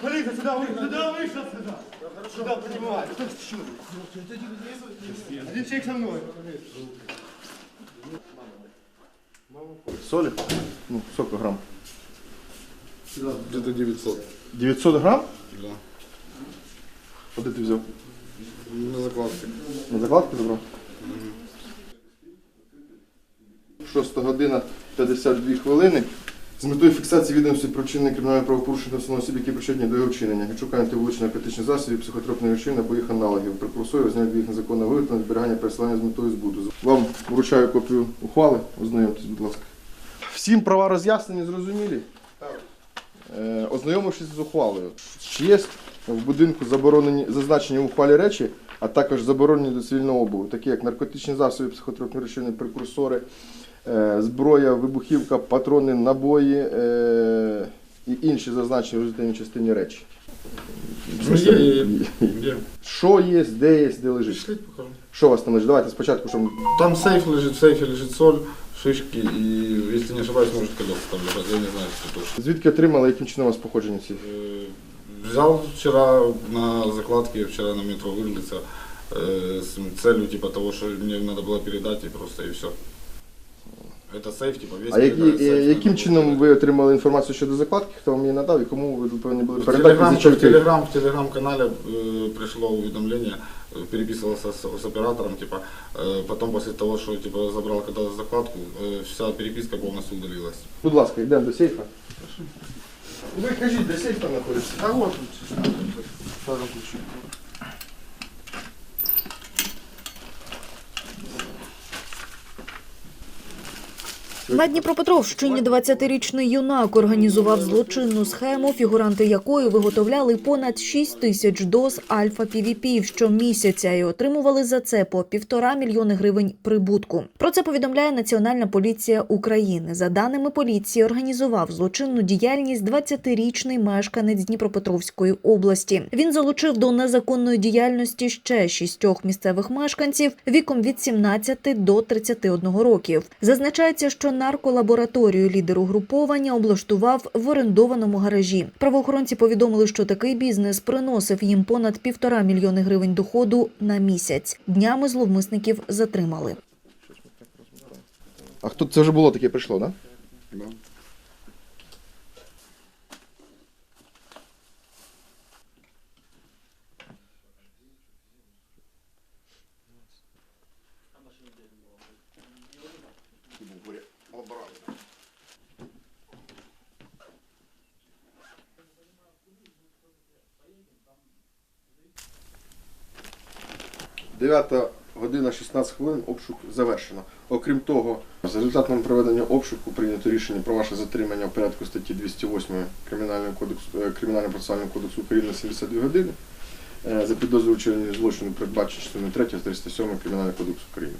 Полиция, сюда вышел, сюда вышел, сюда. Сюда поднимай. Один человек со мной. Соли? Ну, сколько грамм? Где-то 900. 900 грамм? Да. Вот это ты взял? На закладке. На закладки забрав? Шоста година 52 хвилини. З метою фіксації відомості про вчинення кримінального правопорушення встановлення осіб, які причетні до його вчинення. Відшукання вилучення наркотичних засобів, психотропних речовин або їх аналогів. Прикурсорів зняття їх незаконного виготовлення, зберігання пересилання з метою збуту. Вам вручаю копію ухвали. Ознайомтесь, будь ласка. Всім права роз'яснені, зрозумілі? Е, ознайомившись з ухвалою, чи є в будинку заборонені зазначені в ухвалі речі, а також заборонені до цивільного обову, такі як наркотичні засоби, психотропні речовини, прекурсори, зброя, вибухівка, патрони, набої е, і інші зазначені в результативній частині речі. Є, є, є. Где? Що є, де є, де лежить? Шліть покажу. Що у вас там лежить? Давайте спочатку, щоб Там сейф лежит, в сейфе лежит соль, шишки и, если не ошибаюсь, может колеса там лежат. Я не знаю, что точно. звідки отримали, яким чином у вас походження ці? Э, Взял вчера на закладке, вчера на метро вылиться э, с целью типа того, что мне надо было передать и просто и все. Это сейф, типа весь. А які, передать, сейф е, надо яким было чином передать. ви отримали інформацію щодо закладки, хто вам її надав і кому ви повинні були В передати? телеграм, за чим в телеграм, в телеграм-канале э, пришло уведомление, э, переписывался с, с оператором, типа, э, потом после того, что типа забрал когда закладку, э, вся переписка полностью удалилась. Будь ласка, йдемо до сейфа. Ви кажіть, де сейф там знаходиться? А вот, На Дніпропетровщині 20-річний юнак організував злочинну схему, фігуранти якої виготовляли понад 6 тисяч доз альфа пвп щомісяця і отримували за це по півтора мільйони гривень прибутку. Про це повідомляє Національна поліція України. За даними поліції, організував злочинну діяльність 20-річний мешканець Дніпропетровської області. Він залучив до незаконної діяльності ще шістьох місцевих мешканців віком від 17 до 31 років. Зазначається, що нарколабораторію лідер угруповання облаштував в орендованому гаражі. Правоохоронці повідомили, що такий бізнес приносив їм понад півтора мільйони гривень доходу на місяць. Днями зловмисників затримали. А хто це вже було таке прийшло, так? да. Дев'ята година 16 хвилин обшук завершено. Окрім того, за результатом проведення обшуку прийнято рішення про ваше затримання в порядку статті 208 Кримінального кодексу е, Кримінального процесуального кодексу України на 72 години. Е, За підозру вчинення злочину передбачено частиною 3 та 307 Кримінального кодексу України.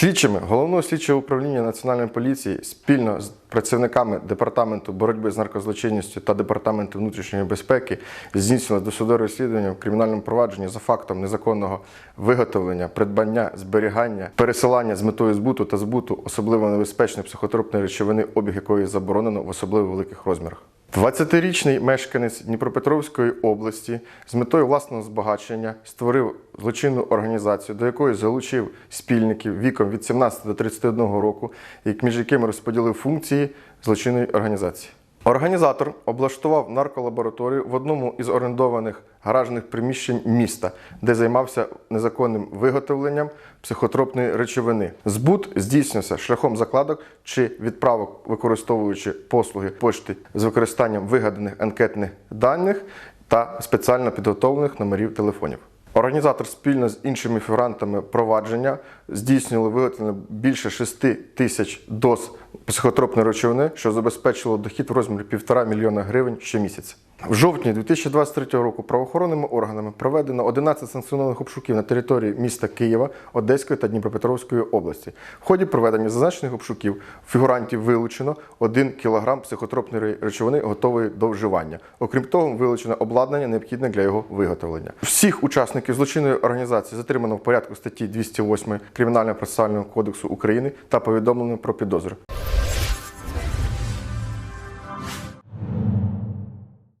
Слідчими головного слідчого управління Національної поліції спільно з працівниками департаменту боротьби з наркозлочинністю та департаменту внутрішньої безпеки здійснили досудове розслідування в кримінальному провадженні за фактом незаконного виготовлення, придбання, зберігання, пересилання з метою збуту та збуту особливо небезпечної психотропної речовини, обіг якої заборонено в особливо великих розмірах. 20-річний мешканець Дніпропетровської області з метою власного збагачення створив злочинну організацію, до якої залучив спільників віком від 17 до 31 року, як- між якими розподілив функції злочинної організації. Організатор облаштував нарколабораторію в одному із орендованих гаражних приміщень міста, де займався незаконним виготовленням психотропної речовини. Збут здійснювався шляхом закладок чи відправок, використовуючи послуги пошти з використанням вигаданих анкетних даних та спеціально підготовлених номерів телефонів. Організатор спільно з іншими фігурантами провадження здійснювали виготовлення більше 6 тисяч доз психотропної речовини, що забезпечило дохід в розмірі 1,5 мільйона гривень щомісяця. В жовтні 2023 року правоохоронними органами проведено 11 санкціонованих обшуків на території міста Києва, Одеської та Дніпропетровської області. В ході проведення зазначених обшуків фігурантів вилучено 1 кг психотропної речовини, готової до вживання. Окрім того, вилучено обладнання, необхідне для його виготовлення. Всіх учасників злочинної організації затримано в порядку статті 208 Кримінального процесуального кодексу України та повідомлено про підозру.